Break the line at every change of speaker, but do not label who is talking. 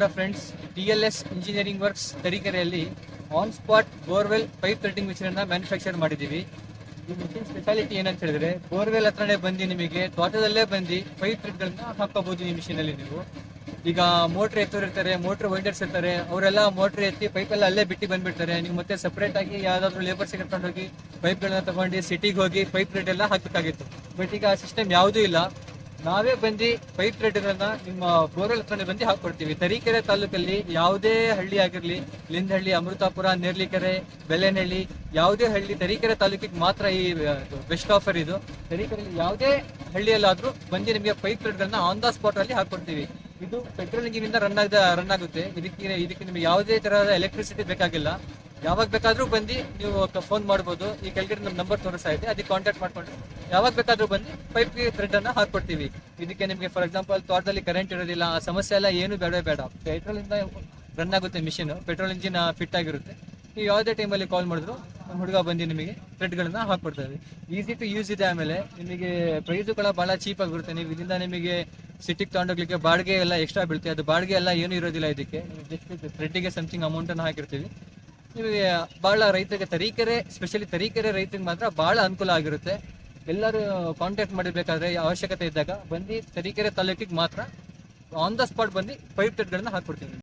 ನಮಸ್ಕಾರ friends T L S engineering works ತರೀಕೆರೆಯಲ್ಲಿ on spot borewell pipe threading machine ಅನ್ನ manufacture ಮಾಡಿದ್ದೀವಿ. ಈ ಮಿಷಿನ್ ಸ್ಪೆಷಾಲಿಟಿ ಏನಂತ ಹೇಳಿದ್ರೆ ಬೋರ್ವೆಲ್ ಹತ್ರನೇ ಬಂದು ನಿಮಗೆ ತೋಟದಲ್ಲೇ ಬಂದು ಪೈಪ್ ಥ್ರೆಡ್ಗಳನ್ನ ಹಾಕೋಬಹುದು ಈ ಮಿಷಿನಲ್ಲಿ ನೀವು. ಈಗ ಮೋಟ್ರ್ ಎತ್ತೋರಿರ್ತಾರೆ ಮೋಟ್ರ್ ವೈಂಡರ್ಸ್ ಇರ್ತಾರೆ, ಅವರೆಲ್ಲ ಮೋಟ್ರ್ ಎತ್ತಿ ಪೈಪ್ ಎಲ್ಲ ಅಲ್ಲೇ ಬಿಟ್ಟು ಬಂದ್ಬಿಡ್ತಾರೆ. ನೀವು ಮತ್ತೆ ಸಪ್ರೇಟ್ ಆಗಿ ಯಾವ್ದಾದ್ರು ಲೇಬರ್ಸ್ ಕರ್ಕೊಂಡು ಹೋಗಿ ಪೈಪ್ಗಳನ್ನ ತಗೊಂಡು ಸಿಟಿಗೆ ಹೋಗಿ ಪೈಪ್ ಥ್ರೆಡ್ ಎಲ್ಲ ಹಾಕಬೇಕಾಗಿತ್ತು. ಬಟ್ ಈಗ ಆ ಸಿಸ್ಟಮ್ ಯಾವುದೂ ಇಲ್ಲ. ನಾವೇ ಬಂದು ಪೈಪ್ ಥ್ರೆಡ್ಗಳನ್ನ ನಿಮ್ಮ ಬೋರ್ವೆಲ್ ಹತ್ರನೇ ಬಂದು ಹಾಕೊಡ್ತೀವಿ. ತರೀಕೆರೆ ತಾಲೂಕಲ್ಲಿ ಯಾವುದೇ ಹಳ್ಳಿ ಆಗಿರಲಿ, ಲಿಂದಹಳ್ಳಿ, ಅಮೃತಾಪುರ, ನೇರ್ಲಿಕೆರೆ, ಬೆಲ್ಲೆನಹಳ್ಳಿ, ಯಾವುದೇ ಹಳ್ಳಿ, ತರೀಕೆರೆ ತಾಲೂಕಿಗೆ ಮಾತ್ರ ಈ ಬೆಸ್ಟ್ ಆಫರ್ ಇದು. ತರೀಕೆರೆ ಯಾವುದೇ ಹಳ್ಳಿಯಲ್ಲಾದರೂ ಬಂದು ನಿಮಗೆ ಪೈಪ್ ಥ್ರೆಡ್ಗಳನ್ನ ಆನ್ ದ ಸ್ಪಾಟ್ ಅಲ್ಲಿ ಹಾಕೊಡ್ತೀವಿ. ಇದು ಪೆಟ್ರೋಲ್ ಇಂಜಿನ್ ಇಂದ ರನ್ ಆಗ ರನ್ ಆಗುತ್ತೆ. ಇದಕ್ಕೆ ಇದಕ್ಕೆ ನಿಮಗೆ ಯಾವುದೇ ತರಹದ ಎಲೆಕ್ಟ್ರಿಸಿಟಿ ಬೇಕಾಗಿಲ್ಲ. ಯಾವಾಗ ಬೇಕಾದರೂ ಬಂದು ನೀವು ಫೋನ್ ಮಾಡ್ಬೋದು. ಈ ಕೆಳಗಡೆ ನಮ್ಮ ನಂಬರ್ ತೋರಿಸ್ತಾ ಇದೆ. ಅದಕ್ಕೆ ಕಾಂಟ್ಯಾಕ್ಟ್ ಮಾಡ್ಕೊಂಡು. ಯಾವಾಗ ಬೇಕಾದರೂ ಬಂದು ಪೈಪ್ ಥ್ರೆಡ್ ಅನ್ನ ಹಾಕೊಡ್ತೀವಿ. ಇದಕ್ಕೆ ನಿಮಗೆ ಫಾರ್ ಎಕ್ಸಾಂಪಲ್ ತೋಟದಲ್ಲಿ ಕರೆಂಟ್ ಇರೋದಿಲ್ಲ, ಆ ಸಮಸ್ಯೆ ಎಲ್ಲ ಏನು ಬೇಡ ಬೇಡ. ಪೆಟ್ರೋಲಿಂದ ರನ್ ಆಗುತ್ತೆ ಮಿಷಿನ್ ಪೆಟ್ರೋಲ್ ಇಂಜಿನ್ ಫಿಟ್ ಆಗಿರುತ್ತೆ. ನೀವು ಯಾವುದೇ ಟೈಮಲ್ಲಿ ಕಾಲ್ ಮಾಡಿದ್ರು ನಮ್ಮ ಹುಡುಗ ಬಂದು ನಿಮಗೆ ಥ್ರೆಡ್ಗಳನ್ನ ಹಾಕೊಡ್ತಾರೆ ಈಸಿ ಟು ಯೂಸ್ ಇದೆ ಆಮೇಲೆ. ನಿಮಗೆ ಪ್ರೈಸು ಕೂಡ ಬಹಳ ಚೀಪ್ ಆಗಿರುತ್ತೆ. ನೀವು ಇದರಿಂದ ನಿಮಗೆ ಸಿಟಿಗೆ ತೊಗೊಂಡೋಗ್ಲಿಕ್ಕೆ ಬಾಡಿಗೆ ಎಲ್ಲ ಎಕ್ಸ್ಟ್ರಾ ಬೀಳುತ್ತೆ. ಅದು ಬಾಡಿಗೆ ಎಲ್ಲ ಏನು ಇರೋದಿಲ್ಲ ಇದಕ್ಕೆ. ಜಸ್ಟ್ ಥ್ರೆಡ್ಡಿಗೆ ಸಮಥಿಂಗ್ ಅಮೌಂಟ್ ಅನ್ನು ಹಾಕಿರ್ತೀವಿ. ನಿಮಗೆ ಬಹಳ ರೈತರಿಗೆ ತರೀಕೆರೆ ಸ್ಪೆಷಲಿ ತರೀಕೆರೆ ರೈತರಿಗೆ ಮಾತ್ರ ಬಹಳ ಅನುಕೂಲ ಆಗಿರುತ್ತೆ. ಎಲ್ಲರೂ ಕಾಂಟ್ಯಾಕ್ಟ್ ಮಾಡಿರ್ಬೇಕಾದ್ರೆ ಅವಶ್ಯಕತೆ ಇದ್ದಾಗ ಬಂದು ತರೀಕೆರೆ ತಾಲೂಕಿಗೆ ಮಾತ್ರ ಆನ್ ದ ಸ್ಪಾಟ್ ಬಂದು ಪೈಪ್ ಟೆಟ್ಗಳನ್ನ ಹಾಕ್ಕೊಡ್ತೀವಿ